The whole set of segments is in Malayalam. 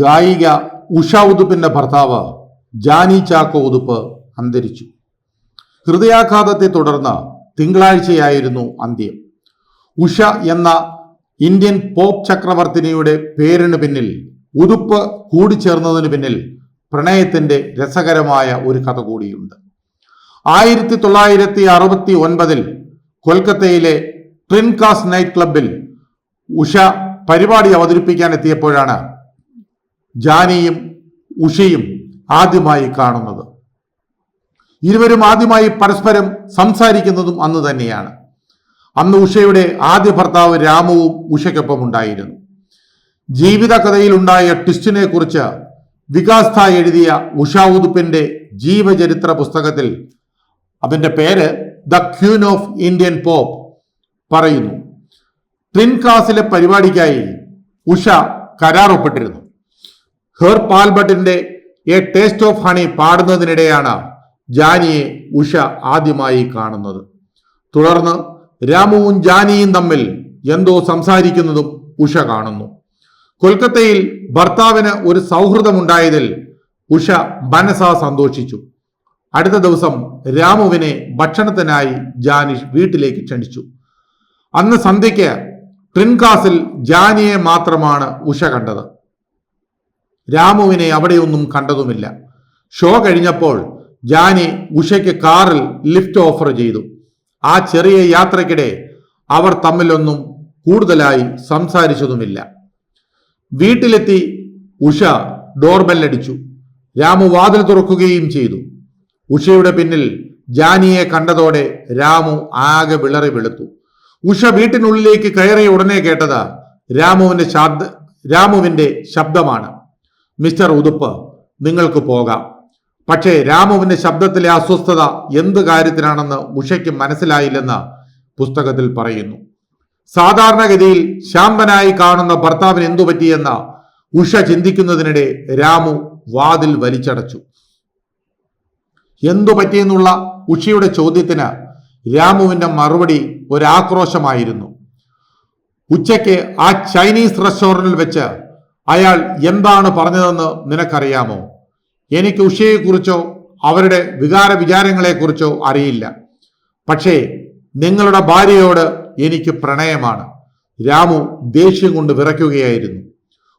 ഗായിക ഉഷ ഉതുപ്പിന്റെ ഭർത്താവ് ജാനി ചാക്കോ ഉതുപ്പ് അന്തരിച്ചു. ഹൃദയാഘാതത്തെ തുടർന്ന് തിങ്കളാഴ്ചയായിരുന്നു അന്ത്യം. ഉഷ എന്ന ഇന്ത്യൻ പോപ്പ് ചക്രവർത്തിനിയുടെ പേരിന് പിന്നിൽ ഉതുപ്പ് കൂടിച്ചേർന്നതിന് പിന്നിൽ പ്രണയത്തിന്റെ രസകരമായ ഒരു കഥ കൂടിയുണ്ട്. ആയിരത്തി തൊള്ളായിരത്തി അറുപത്തി ഒൻപതിൽ കൊൽക്കത്തയിലെ ട്രിൻകാസ് നൈറ്റ് ക്ലബിൽ ഉഷ പരിപാടി അവതരിപ്പിക്കാൻ എത്തിയപ്പോഴാണ് ജാനിയും ഉഷയും ആദ്യമായി കാണുന്നത്. ഇരുവരും ആദ്യമായി പരസ്പരം സംസാരിക്കുന്നതും അന്ന് തന്നെയാണ്. അന്ന് ഉഷയുടെ ആദ്യ ഭർത്താവ് രാമവും ഉഷയ്ക്കൊപ്പം ഉണ്ടായിരുന്നു. ജീവിത കഥയിലുണ്ടായ ട്വിസ്റ്റിനെ കുറിച്ച് വികാസ് ഥ എഴുതിയ ഉഷ ഉതുപ്പിന്റെ ജീവചരിത്ര പുസ്തകത്തിൽ അതിന്റെ പേര് the queen of Indian pop പറയുന്നു. ട്രിൻകാസിലെ പരിപാടിക്കായി ഉഷ കരാർ ഒപ്പിട്ടിരുന്നു. ഹെർ പാൽബട്ടിന്റെ എ ടേസ്റ്റ് ഓഫ് ഹണി പാടുന്നതിനിടെയാണ് ജാനിയെ ഉഷ ആദ്യമായി കാണുന്നത്. തുടർന്ന് രാമുവും ജാനിയും തമ്മിൽ എന്തോ സംസാരിക്കുന്നതും ഉഷ കാണുന്നു. കൊൽക്കത്തയിൽ ഭർത്താവിന് ഒരു സൗഹൃദമുണ്ടായതിൽ ഉഷ മനസ സന്തോഷിച്ചു. അടുത്ത ദിവസം രാമുവിനെ ഭക്ഷണത്തിനായി ജാനിഷ് വീട്ടിലേക്ക് ക്ഷണിച്ചു. അന്ന് സന്ധ്യയ്ക്ക് ട്രിൻകാസിൽ ജാനിയെ മാത്രമാണ് ഉഷ കണ്ടത്. രാമുവിനെ അവിടെയൊന്നും കണ്ടതുമില്ല. ഷോ കഴിഞ്ഞപ്പോൾ ജാനി ഉഷയ്ക്ക് കാറിൽ ലിഫ്റ്റ് ഓഫർ ചെയ്തു. ആ ചെറിയ യാത്രക്കിടെ അവർ തമ്മിലൊന്നും കൂടുതലായി സംസാരിച്ചതുമില്ല. വീട്ടിലെത്തി ഉഷ ഡോർബെല്ലടിച്ചു. രാമു വാതിൽ തുറക്കുകയും ചെയ്തു. ഉഷയുടെ പിന്നിൽ ജാനിയെ കണ്ടതോടെ രാമു ആകെ വിളറി വെളുത്തു. ഉഷ വീട്ടിനുള്ളിലേക്ക് കയറിയ ഉടനെ കേട്ടത് രാമുവിന്റെ ശബ്ദ രാമുവിന്റെ ശബ്ദമാണ്. മിസ്റ്റർ ഉതുപ്പ് നിങ്ങൾക്ക് പോകാം. പക്ഷേ രാമുവിന്റെ ശബ്ദത്തിലെ അസ്വസ്ഥത എന്ത് കാര്യത്തിനാണെന്ന് ഉഷയ്ക്ക് മനസ്സിലായില്ലെന്ന് പുസ്തകത്തിൽ പറയുന്നു. സാധാരണഗതിയിൽ ശാന്തനായി കാണുന്ന ഭർത്താവിന് എന്തു പറ്റിയെന്ന് ഉഷ ചിന്തിക്കുന്നതിനിടെ രാമു വാതിൽ വലിച്ചടച്ചു. എന്തു പറ്റിയെന്നുള്ള ഉഷയുടെ ചോദ്യത്തിന് രാമുവിന്റെ മറുപടി ഒരാക്രോശമായിരുന്നു. ഉച്ചയ്ക്ക് ആ ചൈനീസ് റെസ്റ്റോറന്റിൽ വെച്ച് അയാൾ എന്താണ് പറഞ്ഞതെന്ന് നിനക്കറിയാമോ? എനിക്ക് ഉഷയെക്കുറിച്ചോ അവരുടെ വികാര വിചാരങ്ങളെക്കുറിച്ചോ അറിയില്ല. പക്ഷേ നിങ്ങളുടെ ഭാര്യയോട് എനിക്ക് പ്രണയമാണ്. രാമു ദേഷ്യം കൊണ്ട് വിറയ്ക്കുകയായിരുന്നു.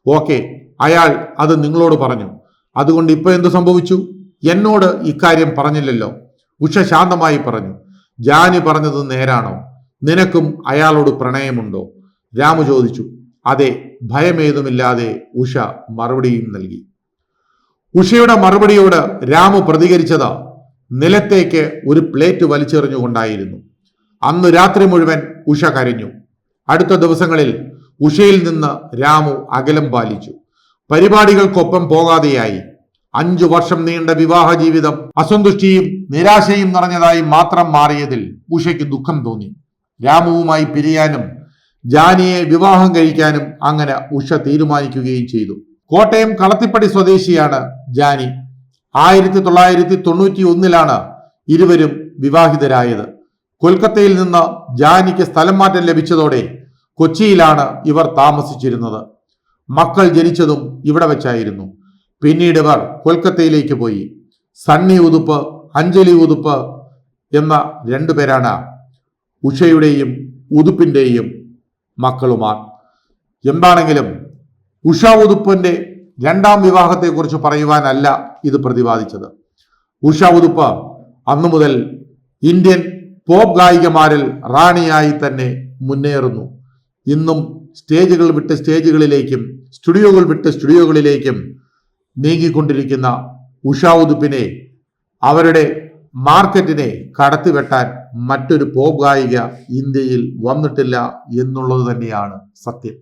ഓക്കെ അയാൾ അത് നിങ്ങളോട് പറഞ്ഞു. അതുകൊണ്ട് ഇപ്പോൾ എന്തു സംഭവിച്ചു? എന്നോട് ഇക്കാര്യം പറഞ്ഞില്ലല്ലോ. ഉഷ ശാന്തമായി പറഞ്ഞു. ജാനി പറഞ്ഞത് നേരാണോ? നിനക്കും അയാളോട് പ്രണയമുണ്ടോ? രാമു ചോദിച്ചു. അതെ ഭയമേതുമില്ലാതെ ഉഷ മറുപടിയും നൽകി. ഉഷയുടെ മറുപടിയോട് രാമു പ്രതികരിച്ചത് നിലത്തേക്ക് ഒരു പ്ലേറ്റ് വലിച്ചെറിഞ്ഞുകൊണ്ടായിരുന്നു. അന്ന് രാത്രി മുഴുവൻ ഉഷ കരഞ്ഞു. അടുത്ത ദിവസങ്ങളിൽ ഉഷയിൽ നിന്ന് രാമു അകലം പാലിച്ചു. പരിപാടികൾക്കൊപ്പം പോകാതെയായി. അഞ്ചു വർഷം നീണ്ട വിവാഹ ജീവിതം അസന്തുഷ്ടിയും നിരാശയും നിറഞ്ഞതായി മാത്രം മാറിയതിൽ ഉഷയ്ക്ക് ദുഃഖം തോന്നി. രാമുവുമായി പിരിയാനും ജാനിയെ വിവാഹം കഴിക്കാനും അങ്ങനെ ഉഷ തീരുമാനിക്കുകയും ചെയ്തു. കോട്ടയം കളത്തിപ്പടി സ്വദേശിയാണ് ജാനി. ആയിരത്തി തൊള്ളായിരത്തി തൊണ്ണൂറ്റി ഒന്നിലാണ് ഇരുവരും വിവാഹിതരായത്. കൊൽക്കത്തയിൽ നിന്ന് ജാനിക്ക് സ്ഥലം മാറ്റം ലഭിച്ചതോടെ കൊച്ചിയിലാണ് ഇവർ താമസിച്ചിരുന്നത്. മക്കൾ ജനിച്ചതും ഇവിടെ വെച്ചായിരുന്നു. പിന്നീട് ഇവർ കൊൽക്കത്തയിലേക്ക് പോയി. സണ്ണി ഉതുപ്പ് അഞ്ജലി ഉതുപ്പ് എന്ന രണ്ടു രണ്ടുപേരാണ് ഉഷയുടെയും ഉതുപ്പിന്റെയും മക്കളുമാർ. എന്താണെങ്കിലും ഉഷ ഉതുപ്പിന്റെ രണ്ടാം വിവാഹത്തെക്കുറിച്ച് പറയുവാനല്ല ഇത് പ്രതിപാദിച്ചത്. ഉഷ ഉതുപ്പ് അന്നു മുതൽ ഇന്ത്യൻ പോപ്പ് ഗായികമാരിൽ റാണിയായി തന്നെ മുന്നേറുന്നു. ഇന്നും സ്റ്റേജുകൾ വിട്ട് സ്റ്റേജുകളിലേക്കും സ്റ്റുഡിയോകൾ വിട്ട് സ്റ്റുഡിയോകളിലേക്കും നീങ്ങിക്കൊണ്ടിരിക്കുന്ന ഉഷ ഉതുപ്പിനെ അവരുടെ മാർക്കറ്റിനെ കടത്തിവെട്ടാൻ മറ്റൊരു പോപ് ഗായിക ഇന്ത്യയിൽ വന്നിട്ടില്ല എന്നുള്ളത് തന്നെയാണ് സത്യം.